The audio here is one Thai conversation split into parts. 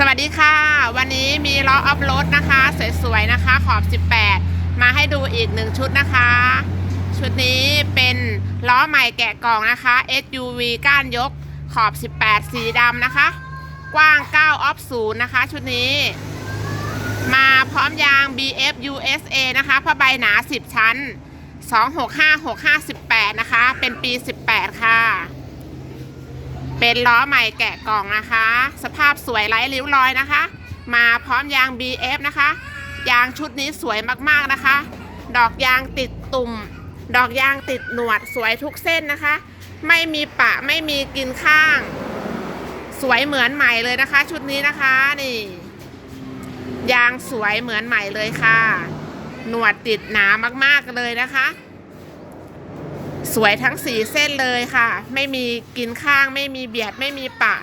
สวัสดีค่ะ วันนี้มีล้อออฟโรดนะคะ สวยๆนะคะ ขอบ 18 มาให้ดูอีกหนึ่งชุดนะคะ ชุดนี้เป็นล้อใหม่แกะกล่องนะคะ SUV ก้านยกขอบ 18 สีดำนะคะ กว้าง 9 ออฟ0นย์นะคะ ชุดนี้ มาพร้อมยาง BF USA นะคะผ้าใบหนา 10 ชั้น 2656518นะคะ เป็นปี 18 ค่ะ เป็นล้อใหม่แกะกล่องนะคะ สภาพสวยไร้ริ้วรอยนะคะ มาพร้อมยาง BF นะคะ ยางชุดนี้สวยมากๆนะคะ ดอกยางติดตุ่ม ดอกยางติดหนวดสวยทุกเส้นนะคะ ไม่มีปะไม่มีกินข้าง สวยเหมือนใหม่เลยนะคะ ชุดนี้นะคะนี่ยางสวยเหมือนใหม่เลยค่ะ หนวดติดหนามากๆเลยนะคะ สวยทั้งสีเส้นเลยค่ะ ไม่มีกินข้างไม่มีเบียดไม่มีปะ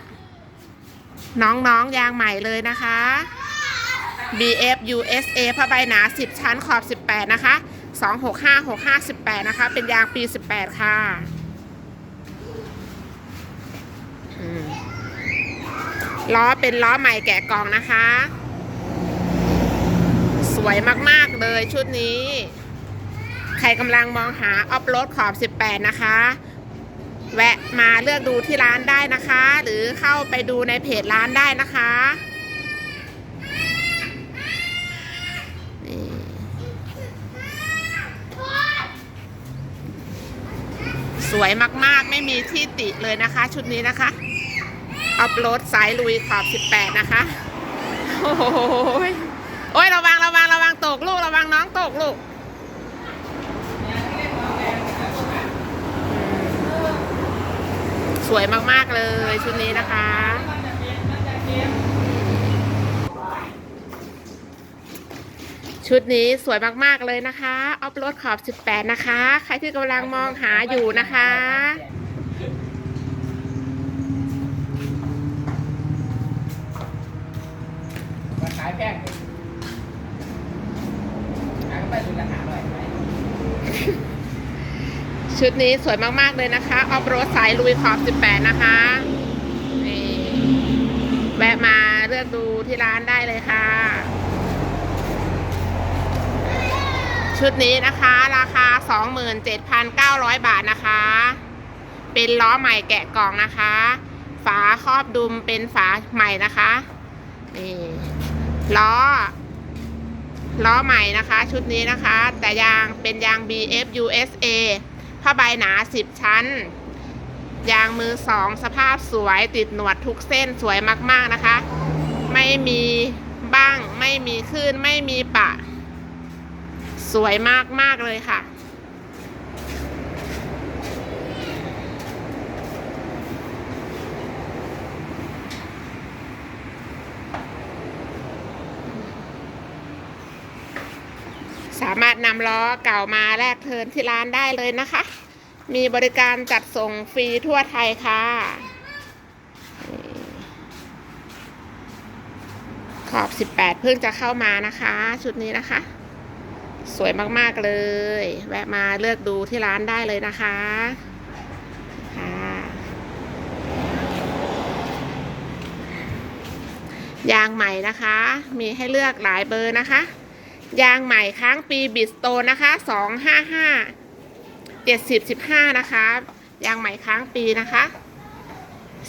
น้องๆยางใหม่เลยนะคะ BF USA ผ้าใบหนา 10 ชั้นขอบ 18 นะคะ 265658 นะคะ เป็นยางปี 18 ค่ะล้อเป็นล้อใหม่แกะกล่องนะคะ สวยมาก ๆ เลยชุดนี้ ครกำลังมองหาออฟโรดขอบ 18 นะคะ แวะมาเลือกดูที่ร้านได้นะคะ หรือเข้าไปดูในเพจร้านได้นะคะนี่สวยมากๆ ไม่มีที่ติเลยนะคะ ชุดนี้นะคะออฟโรดสายลุยขอบ 18 นะคะ โอ้โหโอ้ยระวังระวังระวังตกลูก ระวังน้องตกลูก สวยมากๆเลยชุดนี้นะคะ ชุดนี้สวยมากๆเลยนะคะออฟโรดขอบ 18 นะคะ ใครที่กำลังมองหาอยู่นะคะมาขายแพงขายก็ไปดูราคาหน่อยไหม ชุดนี้สวยมากๆเลยนะคะออฟโรดสายลุยขอบ 18 นะคะนี่แวะมาเลือกดูที่ร้านได้เลยค่ะ ชุดนี้นะคะราคา 27,900 บาทนะคะ เป็นล้อใหม่แกะกล่องนะคะ ฝาครอบดุมเป็นฝาใหม่นะคะนี่ล้อล้อใหม่นะคะ ชุดนี้นะคะ แต่ยางเป็นยาง BF USA ผ้าใบหนา10ชั้น ยางมือสองสภาพสวยติดหนวดทุกเส้นสวยมากๆนะคะ ไม่มีบ้างไม่มีคลื่นไม่มีปะ สวยมากๆเลยค่ะ สามารถนำล้อเก่ามาแลกเทินที่ร้านได้เลยนะคะ มีบริการจัดส่งฟรีทั่วไทยค่ะ ขอบ 18 เพิ่งจะเข้ามานะคะ ชุดนี้นะคะ สวยมากๆเลย แวะมาเลือกดูที่ร้านได้เลยนะคะยางใหม่นะคะ มีให้เลือกหลายเบอร์นะคะ ยางใหม่ค้างปีบิสโตนนะคะสองห้าห้าเจ็ดสิบสิบห้านะคะ ยางใหม่ค้างปีนะคะ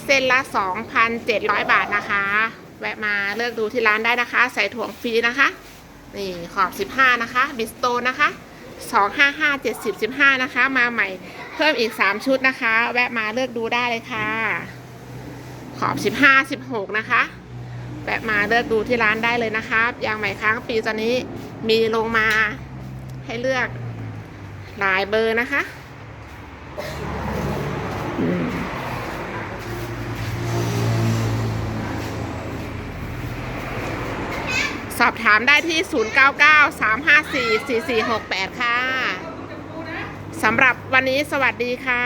เส้นละสองพันเจ็ดร้อยบาทนะคะ แวะมาเลือกดูที่ร้านได้นะคะ ใส่ถ่วงฟรีนะคะ นี่ขอบสิบห้านะคะ บิสโตนนะคะสองห้าห้าเจ็ดสิบสิบห้านะคะ มาใหม่เพิ่มอีกสามชุดนะคะ แวะมาเลือกดูได้เลยค่ะ ขอบสิบห้าสิบหกนะคะแวะมาเลือกดูที่ร้านได้เลยนะครับยางใหม่ค้างปีตอนนี้มีลงมาให้เลือกหลายเบอร์นะคะ สอบถามได้ที่ 099 354 4468 ค่ะ สำหรับวันนี้สวัสดีค่ะ